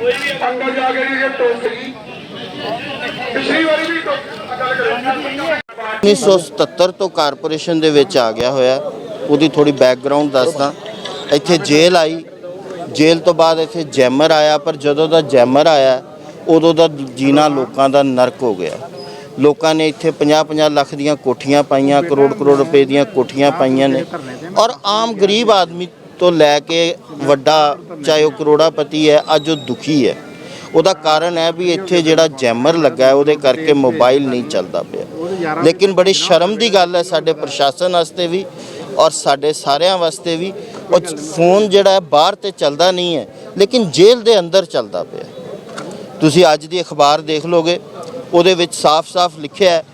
ਅੰਦਰ ਜਾ ਕੇ ਇਹ ਟੋਕ ਗਈ ਪਿਛਲੀ ਵਾਰੀ ਵੀ ਗੱਲ ਕਰਾਂਗੇ 1977 ਤੋਂ ਕਾਰਪੋਰੇਸ਼ਨ ਦੇ ਵਿੱਚ ਆ ਗਿਆ ਹੋਇਆ। ਉਹਦੀ ਥੋੜੀ ਬੈਕਗ੍ਰਾਉਂਡ ਦੱਸਦਾ। ਇੱਥੇ ਜੇਲ੍ਹ ਆਈ। ਜੇਲ੍ਹ ਤੋਂ ਬਾਅਦ ਇੱਥੇ ਜੈਮਰ ਆਇਆ। ਪਰ ਜਦੋਂ ਦਾ ਜੈਮਰ ਆਇਆ, ਉਦੋਂ ਦਾ ਜੀਣਾ ਲੋਕਾਂ ਦਾ ਨਰਕ ਹੋ ਗਿਆ। ਲੋਕਾਂ ਨੇ ਇੱਥੇ 50-50 ਲੱਖ ਦੀਆਂ ਕੋਠੀਆਂ ਪਾਈਆਂ ਕਰੋੜ ਕਰੋੜ ਰੁਪਏ ਦੀਆਂ ਕੋਠੀਆਂ ਪਾਈਆਂ ਨੇ। ਔਰ ਆਮ ਗਰੀਬ ਆਦਮੀ ਤੋਂ ਲੈ ਕੇ ਵੱਡਾ, ਚਾਹੇ ਉਹ ਕਰੋੜਾਪਤੀ ਹੈ, ਅੱਜ ਉਹ ਦੁਖੀ ਹੈ। ਉਹਦਾ ਕਾਰਨ ਹੈ ਵੀ ਇੱਥੇ ਜਿਹੜਾ ਜੈਮਰ ਲੱਗਾ ਹੈ, ਉਹਦੇ ਕਰਕੇ ਮੋਬਾਈਲ ਨਹੀਂ ਚੱਲਦਾ ਪਿਆ। ਲੇਕਿਨ ਬੜੀ ਸ਼ਰਮ ਦੀ ਗੱਲ ਹੈ ਸਾਡੇ ਪ੍ਰਸ਼ਾਸਨ ਵਾਸਤੇ ਵੀ ਔਰ ਸਾਡੇ ਸਾਰਿਆਂ ਵਾਸਤੇ ਵੀ। ਉਹ ਫੋਨ ਜਿਹੜਾ ਹੈ, ਬਾਹਰ ਤੇ ਚੱਲਦਾ ਨਹੀਂ ਹੈ, ਲੇਕਿਨ ਜੇਲ੍ਹ ਦੇ ਅੰਦਰ ਚੱਲਦਾ ਪਿਆ। ਤੁਸੀਂ ਅੱਜ ਦੀ ਅਖਬਾਰ ਦੇਖ ਲੋਗੇ, ਉਹਦੇ ਵਿੱਚ ਸਾਫ਼-ਸਾਫ਼ ਲਿਖਿਆ ਹੈ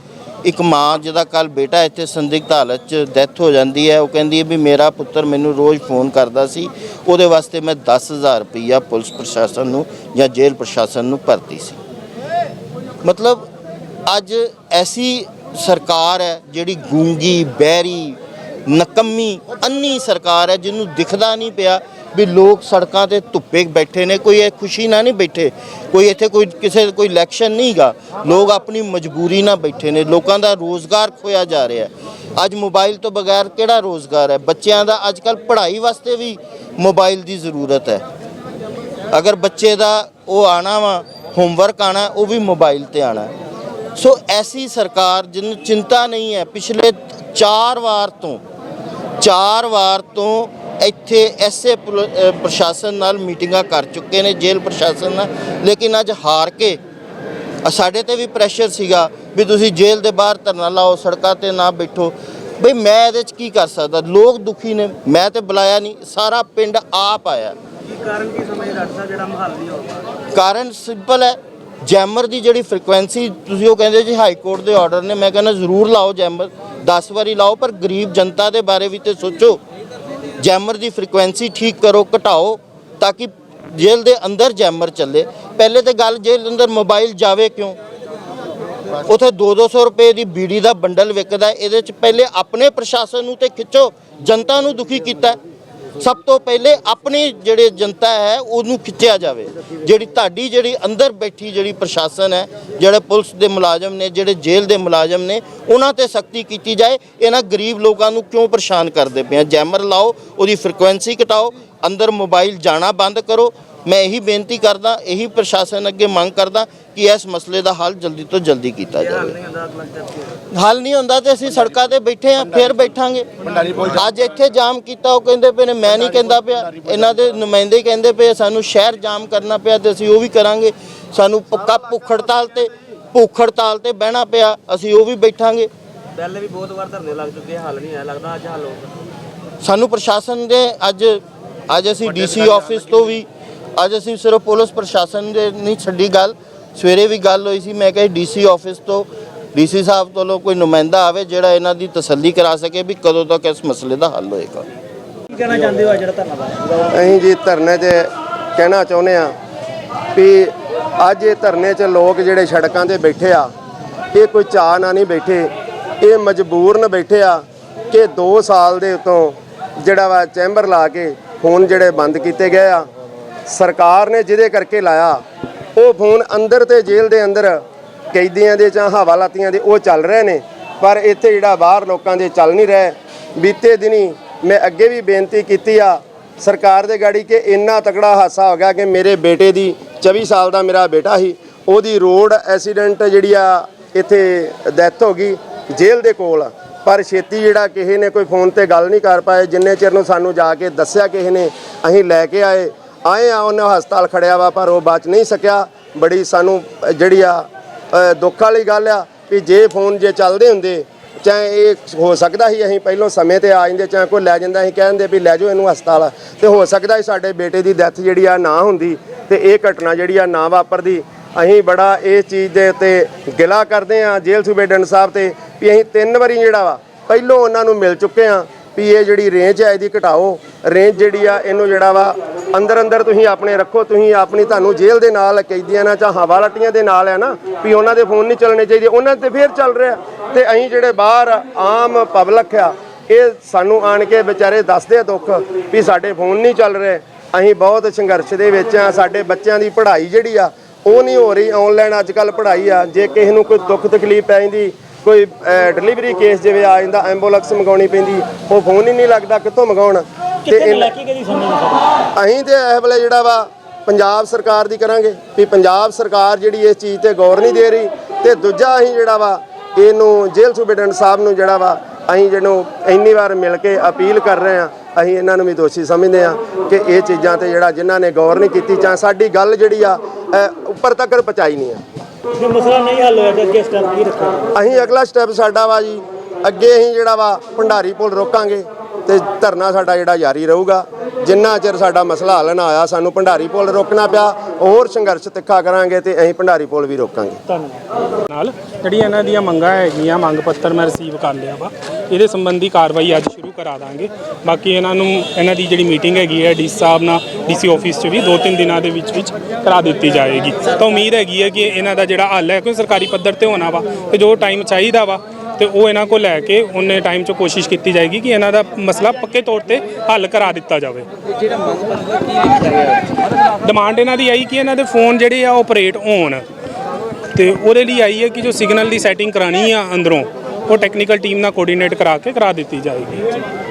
ਇੱਕ ਮਾਂ, ਜਿਹਦਾ ਕੱਲ ਬੇਟਾ ਇੱਥੇ ਸੰਦਿਗਧ ਹਾਲਤ 'ਚ ਡੈਥ ਹੋ ਜਾਂਦੀ ਹੈ, ਉਹ ਕਹਿੰਦੀ ਹੈ ਵੀ ਮੇਰਾ ਪੁੱਤਰ ਮੈਨੂੰ ਰੋਜ਼ ਫੋਨ ਕਰਦਾ ਸੀ, ਉਹਦੇ ਵਾਸਤੇ ਮੈਂ 10000 ਰੁਪਈਆ ਪੁਲਿਸ ਪ੍ਰਸ਼ਾਸਨ ਨੂੰ ਜਾਂ ਜੇਲ੍ਹ ਪ੍ਰਸ਼ਾਸਨ ਨੂੰ ਭਰਤੀ ਸੀ। ਮਤਲਬ ਅੱਜ ਐਸੀ ਸਰਕਾਰ ਹੈ ਜਿਹੜੀ ਗੂੰਗੀ, ਬਹਿਰੀ ਨਕੰਮੀ ਅੰਨੀ ਸਰਕਾਰ ਹੈ, ਜਿਹਨੂੰ ਦਿਖਦਾ ਨਹੀਂ ਪਿਆ ਵੀ ਲੋਕ ਸੜਕਾਂ ਤੇ ਧੁੱਪੇ ਬੈਠੇ ਨੇ। ਕੋਈ ਇਹ ਖੁਸ਼ੀ ਨਾਲ ਨਹੀਂ ਬੈਠੇ। ਕੋਈ ਇੱਥੇ ਕੋਈ ਕਿਸੇ ਕੋਈ ਇਲੈਕਸ਼ਨ ਨਹੀਂਗਾ ਲੋਕ ਆਪਣੀ ਮਜਬੂਰੀ ਨਾਲ ਬੈਠੇ ਨੇ। ਲੋਕਾਂ ਦਾ ਰੋਜ਼ਗਾਰ ਖੋਇਆ ਜਾ ਰਿਹਾ ਅੱਜ ਮੋਬਾਈਲ ਤੋਂ ਬਗੈਰ ਕਿਹੜਾ ਰੋਜ਼ਗਾਰ ਹੈ? ਬੱਚਿਆਂ ਦਾ ਅੱਜ ਕੱਲ ਪੜ੍ਹਾਈ ਵਾਸਤੇ ਵੀ ਮੋਬਾਈਲ ਦੀ ਜ਼ਰੂਰਤ ਹੈ। ਅਗਰ ਬੱਚੇ ਦਾ ਉਹ ਆਣਾ ਵਾ ਹੋਮਵਰਕ ਆਣਾ, ਉਹ ਵੀ ਮੋਬਾਈਲ ਤੇ ਆਣਾ ਸੋ ਐਸੀ ਸਰਕਾਰ, ਜਿਹਨੂੰ ਚਿੰਤਾ ਨਹੀਂ ਹੈ, ਪਿਛਲੇ 4 ਵਾਰ ਤੋਂ 4 ਵਾਰ ਤੋਂ ਇੱਥੇ ਐਸੇ ਪ੍ਰਸ਼ਾਸਨ ਨਾਲ ਮੀਟਿੰਗਾਂ ਕਰ ਚੁੱਕੇ ਨੇ ਜੇਲ੍ਹ ਪ੍ਰਸ਼ਾਸਨ ਨਾਲ। ਲੇਕਿਨ ਅੱਜ ਹਾਰ ਕੇ ਸਾਡੇ ਤੇ ਵੀ ਪ੍ਰੈਸ਼ਰ ਸੀਗਾ ਵੀ ਤੁਸੀਂ ਜੇਲ੍ਹ ਦੇ ਬਾਹਰ ਧਰਨਾ ਲਾਓ ਸੜਕਾਂ ਤੇ ਨਾ ਬੈਠੋ। ਬਈ ਮੈਂ ਇਹਦੇ ਚ ਕੀ ਕਰ ਸਕਦਾ? ਲੋਕ ਦੁਖੀ ਨੇ ਮੈਂ ਤੇ ਬੁਲਾਇਆ ਨਹੀਂ ਸਾਰਾ ਪਿੰਡ ਆਪ ਆਇਆ। ਕੀ ਕਾਰਨ ਕੀ ਸਾਹਿਬ ਜਿਹੜਾ ਮਹੱਲ ਨਹੀਂ ਹੋ ਪਾ ਕਾਰਨ ਸਿੰਪਲ ਹੈ ਜੈਮਰ ਦੀ ਜਿਹੜੀ ਫ੍ਰੀਕੁਐਂਸੀ ਤੁਸੀਂ ਉਹ ਕਹਿੰਦੇ ਜੀ ਹਾਈ ਕੋਰਟ ਦੇ ਆਰਡਰ ਨੇ, ਮੈਂ ਕਹਿੰਦਾ ਜ਼ਰੂਰ ਲਾਓ ਜੈਮਰ 10 ਵਾਰੀ ਲਾਓ, ਪਰ ਗਰੀਬ ਜਨਤਾ ਦੇ ਬਾਰੇ ਵੀ ਤੇ ਸੋਚੋ। ਜੈਮਰ ਦੀ ਫ੍ਰੀਕੁਐਂਸੀ ਠੀਕ ਕਰੋ, ਘਟਾਓ, ਤਾਂ ਕਿ ਜੇਲ੍ਹ ਦੇ ਅੰਦਰ ਜੈਮਰ ਚੱਲੇ। ਪਹਿਲੇ ਤੇ ਗੱਲ ਜੇਲ੍ਹ ਦੇ ਅੰਦਰ ਮੋਬਾਈਲ ਜਾਵੇ ਕਿਉਂ? ਉਥੇ 2-200 ਰੁਪਏ ਦੀ ਬੀੜੀ ਦਾ ਬੰਡਲ ਵਿਕਦਾ ਇਹਦੇ ਚ ਪਹਿਲੇ ਆਪਣੇ ਪ੍ਰਸ਼ਾਸਨ ਨੂੰ ਤੇ ਖਿੱਚੋ, ਜਨਤਾ ਨੂੰ ਦੁਖੀ ਕੀਤਾ ਸਭ ਤੋਂ ਪਹਿਲੇ ਆਪਣੀ ਜਿਹੜੇ ਜਨਤਾ ਹੈ, ਉਹਨੂੰ ਖਿੱਚਿਆ ਜਾਵੇ। ਜਿਹੜੀ ਤੁਹਾਡੀ ਜਿਹੜੀ ਅੰਦਰ ਬੈਠੀ ਜਿਹੜੀ ਪ੍ਰਸ਼ਾਸਨ ਹੈ, ਜਿਹੜੇ ਪੁਲਿਸ ਦੇ ਮੁਲਾਜ਼ਮ ਨੇ, ਜਿਹੜੇ ਜੇਲ੍ਹ ਦੇ ਮੁਲਾਜ਼ਮ ਨੇ, ਉਹਨਾਂ ਤੇ ਸਖਤੀ ਕੀਤੀ ਜਾਏ। ਇਹਨਾਂ ਗਰੀਬ ਲੋਕਾਂ ਨੂੰ ਕਿਉਂ ਪਰੇਸ਼ਾਨ ਕਰਦੇ ਪਏ ਆ? ਜੈਮਰ ਲਾਓ, ਉਹਦੀ ਫ੍ਰੀਕੁਐਂਸੀ ਘਟਾਓ, ਅੰਦਰ ਮੋਬਾਈਲ ਜਾਣਾ ਬੰਦ ਕਰੋ। ਮੈਂ ਇਹੀ ਬੇਨਤੀ ਕਰਦਾ ਇਹੀ ਪ੍ਰਸ਼ਾਸਨ ਅੱਗੇ ਮੰਗ ਕਰਦਾ ਕਿ ਇਸ ਮਸਲੇ ਦਾ ਹੱਲ ਜਲਦੀ ਤੋਂ ਜਲਦੀ ਕੀਤਾ ਜਾਵੇ। ਹੱਲ ਨਹੀਂ ਹੁੰਦਾ ਤੇ ਅਸੀਂ ਸੜਕਾਂ ਤੇ ਬੈਠੇ ਆ ਫੇਰ ਬੈਠਾਂਗੇ। ਅੱਜ ਇੱਥੇ ਜਾਮ ਕੀਤਾ ਉਹ ਕਹਿੰਦੇ ਪਏ ਨੇ ਮੈਂ ਨਹੀਂ ਕਹਿੰਦਾ ਪਿਆ। ਇਹਨਾਂ ਦੇ ਨੁਮਾਇੰਦੇ ਕਹਿੰਦੇ ਪਏ ਸਾਨੂੰ ਸ਼ਹਿਰ ਜਾਮ ਕਰਨਾ ਪਿਆ ਤੇ ਅਸੀਂ ਉਹ ਵੀ ਕਰਾਂਗੇ। ਸਾਨੂੰ ਪੱਕਾ ਭੁੱਖ ਹੜਤਾਲ ਤੇ ਭੁੱਖ ਹੜਤਾਲ ਤੇ ਬਹਿਣਾ ਪਿਆ ਅਸੀਂ ਉਹ ਵੀ ਬੈਠਾਂਗੇ। ਪਹਿਲੇ ਵੀ ਬਹੁਤ ਵਾਰ ਧਰਨੇ ਲੱਗ ਚੁੱਕੇ ਹੱਲ ਨਹੀਂ ਆਇਆ ਲੱਗਦਾ ਅੱਜ ਹੱਲ ਹੋਊਗਾ। ਸਾਨੂੰ ਪ੍ਰਸ਼ਾਸਨ ਦੇ ਅੱਜ ਅੱਜ ਅਸੀਂ ਡੀਸੀ ਆਫਿਸ ਤੋਂ ਵੀ ਅੱਜ ਅਸੀਂ ਸਿਰਫ ਪੁਲਿਸ ਪ੍ਰਸ਼ਾਸਨ ਦੇ ਨਹੀਂ ਛੱਡੀ ਗੱਲ ਸਵੇਰੇ ਵੀ ਗੱਲ ਹੋਈ ਸੀ ਮੈਂ ਕਿਹਾ ਡੀਸੀ ਆਫਿਸ ਤੋਂ ਡੀਸੀ ਸਾਹਿਬ ਤੋਂ ਕੋਈ ਨੁਮਾਇੰਦਾ ਆਵੇ ਜਿਹੜਾ ਇਹਨਾਂ ਦੀ ਤਸੱਲੀ ਕਰਾ ਸਕੇ ਵੀ ਕਦੋਂ ਤੱਕ ਇਸ ਮਸਲੇ ਦਾ ਹੱਲ ਹੋਏਗਾ। ਕੀ ਕਹਿਣਾ ਚਾਹੁੰਦੇ ਹੋ ਜਿਹੜਾ ਧਰਨਾ ਅਸੀਂ ਜੀ ਧਰਨੇ 'ਚ ਕਹਿਣਾ ਚਾਹੁੰਦੇ ਆ ਵੀ ਅੱਜ ਇਹ ਧਰਨੇ 'ਚ ਲੋਕ ਜਿਹੜੇ ਸੜਕਾਂ ਤੇ ਬੈਠੇ ਆ ਇਹ ਕੋਈ ਚਾਅ ਨਾਲ ਨਹੀਂ ਬੈਠੇ ਇਹ ਮਜਬੂਰਨ ਬੈਠੇ ਆ ਕਿ 2 ਸਾਲ ਦੇ ਉਤੋਂ ਜਿਹੜਾ ਵਾ ਚੈਂਬਰ ਲਾ ਕੇ ਫੋਨ ਜਿਹੜੇ ਬੰਦ ਕੀਤੇ ਗਏ ਆ ਸਰਕਾਰ ਨੇ ਜਿਹਦੇ ਕਰਕੇ ਲਾਇਆ, ਉਹ ਫੋਨ ਅੰਦਰ ਤੇ ਜੇਲ੍ਹ ਦੇ ਅੰਦਰ ਕੈਦੀਆਂ ਦੇ ਜਾਂ ਹਵਾਲਾਤੀਆਂ ਦੇ ਉਹ ਚੱਲ ਰਹੇ ਨੇ। ਪਰ ਇੱਥੇ ਜਿਹੜਾ ਬਾਹਰ ਲੋਕਾਂ ਦੇ ਚੱਲ ਨਹੀਂ ਰਹੇ। ਬੀਤੇ ਦਿਨੀ ਮੈਂ ਅੱਗੇ ਵੀ ਬੇਨਤੀ ਕੀਤੀ ਆ ਸਰਕਾਰ ਦੇ ਗਾੜੀ ਕਿ ਇੰਨਾ ਤਕੜਾ ਹਾਦਸਾ ਹੋ ਗਿਆ ਕਿ ਮੇਰੇ ਬੇਟੇ ਦੀ 24 ਸਾਲ ਦਾ ਮੇਰਾ ਬੇਟਾ ਸੀ, ਉਹਦੀ ਰੋਡ ਐਕਸੀਡੈਂਟ ਜਿਹੜੀ ਆ, ਇੱਥੇ ਡੈਥ ਹੋ ਗਈ ਜੇਲ੍ਹ ਦੇ ਕੋਲ। ਪਰ ਛੇਤੀ ਜਿਹੜਾ ਕਿਸੇ ਨੇ ਕੋਈ ਫੋਨ ਤੇ ਗੱਲ ਨਹੀਂ ਕਰ ਪਾਏ, ਜਿੰਨੇ ਚਿਰ ਨੂੰ ਸਾਨੂੰ ਜਾ ਕੇ ਦੱਸਿਆ ਕਿਸੇ ਨੇ, ਅਸੀਂ ਲੈ ਕੇ ਆਏ। ਆਏ ਆ, ਉਹਨੇ ਹਸਪਤਾਲ ਖੜਿਆ ਵਾ, ਪਰ ਉਹ ਬਚ ਨਹੀਂ ਸਕਿਆ। ਬੜੀ ਸਾਨੂੰ ਜਿਹੜੀ ਆ ਦੁੱਖ ਵਾਲੀ ਗੱਲ ਆ ਵੀ ਜੇ ਫੋਨ ਜੇ ਚੱਲਦੇ ਹੁੰਦੇ, ਚਾਹੇ ਇਹ ਹੋ ਸਕਦਾ ਸੀ, ਅਸੀਂ ਪਹਿਲੋਂ ਸਮੇਂ ਤੇ ਆ ਜਾਂਦੇ, ਚਾਹੇ ਕੋਈ ਲੈ ਜਾਂਦਾ ਅਸੀਂ ਕਹਿੰਦੇ ਵੀ ਲੈ ਜਾਓ ਇਹਨੂੰ ਹਸਪਤਾਲ। ਤੇ ਹੋ ਸਕਦਾ ਸੀ ਸਾਡੇ ਬੇਟੇ ਦੀ ਡੈਥ ਜਿਹੜੀ ਆ ਨਾ ਹੁੰਦੀ, ਤੇ ਇਹ ਘਟਨਾ ਜਿਹੜੀ ਆ ਨਾ ਵਾਪਰਦੀ। ਅਸੀਂ ਬੜਾ ਇਸ ਚੀਜ਼ ਦੇ ਉੱਤੇ ਗਿਲਾ ਕਰਦੇ ਆ ਜੇਲ੍ਹ ਸੁਬੇਡਨ ਸਾਹਿਬ ਤੇ, ਵੀ ਅਸੀਂ ਤਿੰਨ ਵਾਰੀ ਜਿਹੜਾ ਵਾ, ਪਹਿਲੋਂ ਉਹਨਾਂ ਨੂੰ ਮਿਲ ਚੁੱਕੇ ਆ। ਵੀ ਇਹ ਜਿਹੜੀ ਰੇਂਜ ਹੈ ਇਹਦੀ ਘਟਾਓ। ਰੇਂਜ ਜਿਹੜੀ ਆ, ਇਹਨੂੰ ਜਿਹੜਾ ਵਾ, ਅੰਦਰ ਅੰਦਰ ਤੁਸੀਂ ਆਪਣੇ ਰੱਖੋ, ਤੁਸੀਂ ਆਪਣੀ ਤੁਹਾਨੂੰ ਜੇਲ੍ਹ ਦੇ ਨਾਲ ਕੈਦੀਆਂ ਨਾਲ ਜਾਂ ਹਵਾਲਾਟੀਆਂ ਦੇ ਨਾਲ ਹੈ ਨਾ, ਵੀ ਉਹਨਾਂ ਦੇ ਫੋਨ ਨਹੀਂ ਚੱਲਣੇ ਚਾਹੀਦੇ। ਉਹਨਾਂ ਤੇ ਫੇਰ ਚੱਲ ਰਿਹਾ ਤੇ ਅਸੀਂ ਜਿਹੜੇ ਬਾਹਰ ਆਮ ਪਬਲਿਕ ਆ, ਇਹ ਸਾਨੂੰ ਆਣ ਕੇ ਵਿਚਾਰੇ ਦੱਸਦੇ ਆ ਦੁੱਖ ਵੀ ਸਾਡੇ ਫੋਨ ਨਹੀਂ ਚੱਲ ਰਹੇ। ਅਸੀਂ ਬਹੁਤ ਸੰਘਰਸ਼ ਦੇ ਵਿੱਚ ਆ, ਸਾਡੇ ਬੱਚਿਆਂ ਦੀ ਪੜ੍ਹਾਈ ਜਿਹੜੀ ਆ, ਉਹ ਨਹੀਂ ਹੋ ਰਹੀ। ਆਨਲਾਈਨ ਅੱਜ ਕੱਲ ਪੜ੍ਹਾਈ ਆ, ਜੇ ਕਿਸੇ ਨੂੰ ਕੋਈ ਦੁੱਖ ਤਕਲੀਫ ਪੈ ਜਾਂਦੀ ਕੋਈ ਡਿਲੀਵਰੀ ਕੇਸ ਜਿਵੇਂ ਆ ਜਾਂਦਾ ਐਂਬੂਲੈਂਸ ਮੰਗਾਉਣੀ ਪੈਂਦੀ ਉਹ ਫੋਨ ਹੀ ਨਹੀਂ ਲੱਗਦਾ ਕਿੱਥੋਂ ਮੰਗਾਉਣ। ਤੇ ਅਸੀਂ ਤੇ ਇਹ ਵੇਲੇ ਜਿਹੜਾ ਵਾ ਪੰਜਾਬ ਸਰਕਾਰ ਦੀ ਕਰਾਂਗੇ ਵੀ ਪੰਜਾਬ ਸਰਕਾਰ ਜਿਹੜੀ ਇਸ ਚੀਜ਼ ਤੇ ਗੌਰ ਨਹੀਂ ਦੇ ਰਹੀ ਤੇ ਦੂਜਾ ਅਸੀਂ ਜਿਹੜਾ ਵਾ ਇਹਨੂੰ ਜੇਲ੍ਹ ਸੁਪਰਡੈਂਟ ਸਾਹਿਬ ਨੂੰ ਜਿਹੜਾ ਵਾ ਅਸੀਂ ਜਿਹਨੂੰ ਇੰਨੀ ਵਾਰ ਮਿਲ ਕੇ ਅਪੀਲ ਕਰ ਰਹੇ ਆ ਅਸੀਂ ਇਹਨਾਂ ਨੂੰ ਵੀ ਦੋਸ਼ੀ ਸਮਝਦੇ ਆ ਕਿ ਇਹ ਚੀਜ਼ਾਂ ਤੇ ਜਿਹੜਾ ਜਿਨ੍ਹਾਂ ਨੇ ਗੌਰ ਨਹੀਂ ਕੀਤੀ ਜਾਂ ਸਾਡੀ ਗੱਲ ਜਿਹੜੀ ਆ ਉੱਪਰ ਤੱਕ ਪਹੁੰਚਾਈ ਨਹੀਂ ਆ। ਜੇ ਮਸਲਾ ਨਹੀਂ ਹੱਲ ਹੋਇਆ ਤਾਂ ਅੱਗੇ ਸਟੈਪ ਕੀ ਰੱਖੋਗੇ? ਅਸੀਂ ਅਗਲਾ ਸਟੈਪ ਸਾਡਾ ਵਾ ਜੀ ਅੱਗੇ ਅਸੀਂ ਜਿਹੜਾ ਵਾ ਭੰਡਾਰੀ ਪੁਲ ਰੋਕਾਂਗੇ ਤੇ ਧਰਨਾ ਸਾਡਾ ਜਿਹੜਾ ਜਾਰੀ ਰਹੂਗਾ। ਜਿੰਨਾ ਚਿਰ ਸਾਡਾ ਮਸਲਾ ਹੱਲ ਨਾ ਆਇਆ ਸਾਨੂੰ ਭੰਡਾਰੀ ਪੁਲ ਰੋਕਣਾ ਪਿਆ ਹੋਰ ਸੰਘਰਸ਼ ਤਿੱਖਾ ਕਰਾਂਗੇ ਤੇ ਅਸੀਂ ਭੰਡਾਰੀ ਪੁਲ ਵੀ ਰੋਕਾਂਗੇ। ਧੰਨਵਾਦ। ਨਾਲ ਜਿਹੜੀਆਂ ਇਹਨਾਂ ਦੀਆਂ ਮੰਗਾਂ ਹੈਗੀਆਂ ਮੰਗ ਪੱਤਰ ਮੈਂ ਰਿਸੀਵ ਕਰ ਲਿਆ ਵਾ। ਇਹਦੇ ਸੰਬੰਧੀ ਕਾਰਵਾਈ ਅੱਜ ਸ਼ੁਰੂ ਕਰਾ ਦਾਂਗੇ। ਬਾਕੀ ਇਹਨਾਂ ਨੂੰ, ਇਹਨਾਂ ਦੀ ਜਿਹੜੀ ਮੀਟਿੰਗ ਹੈਗੀ ਹੈ, ਡੀ ਸਾਹਿਬ ਨਾਲ ਡੀਸੀ ਆਫਿਸ 'ਚ ਵੀ ਦੋ ਤਿੰਨ ਦਿਨਾਂ ਦੇ ਵਿੱਚ ਵਿੱਚ ਕਰਾ ਦਿੱਤੀ ਜਾਏਗੀ। ਤਾਂ ਉਮੀਦ ਹੈਗੀ ਹੈ ਕਿ ਇਹਨਾਂ ਦਾ ਜਿਹੜਾ ਹੱਲ ਹੈ, ਕਿਉਂਕਿ ਸਰਕਾਰੀ ਪੱਧਰ ਤੇ ਹੋਣਾ ਵਾ ਤੇ ਜੋ ਟਾਈਮ ਚਾਹੀਦਾ ਵਾ ਤੇ ਉਹ ਇਹਨਾਂ ਕੋਲ ਲੈ ਕੇ ਉਹਨੇ ਟਾਈਮ 'ਚ ਕੋਸ਼ਿਸ਼ ਕੀਤੀ ਜਾਏਗੀ ਕਿ ਇਹਨਾਂ ਦਾ ਮਸਲਾ ਪੱਕੇ ਤੌਰ ਤੇ ਹੱਲ ਕਰਾ ਦਿੱਤਾ ਜਾਵੇ। ਡਿਮਾਂਡ ਇਹਨਾਂ ਦੀ ਆਈ ਕਿ ਇਹਨਾਂ ਦੇ ਫੋਨ ਜਿਹੜੇ ਆ ਆਪਰੇਟ ਹੋਣ ਤੇ ਉਹਦੇ ਲਈ ਆਈ ਹੈ ਕਿ ਜੋ ਸਿਗਨਲ ਦੀ ਸੈਟਿੰਗ ਕਰਾਣੀ ਆ ਅੰਦਰੋਂ ਉਹ ਟੈਕਨੀਕਲ ਟੀਮ ਨਾਲ ਕੋਆਰਡੀਨੇਟ ਕਰਾ ਕੇ ਕਰਾ ਦਿੱਤੀ ਜਾਏਗੀ।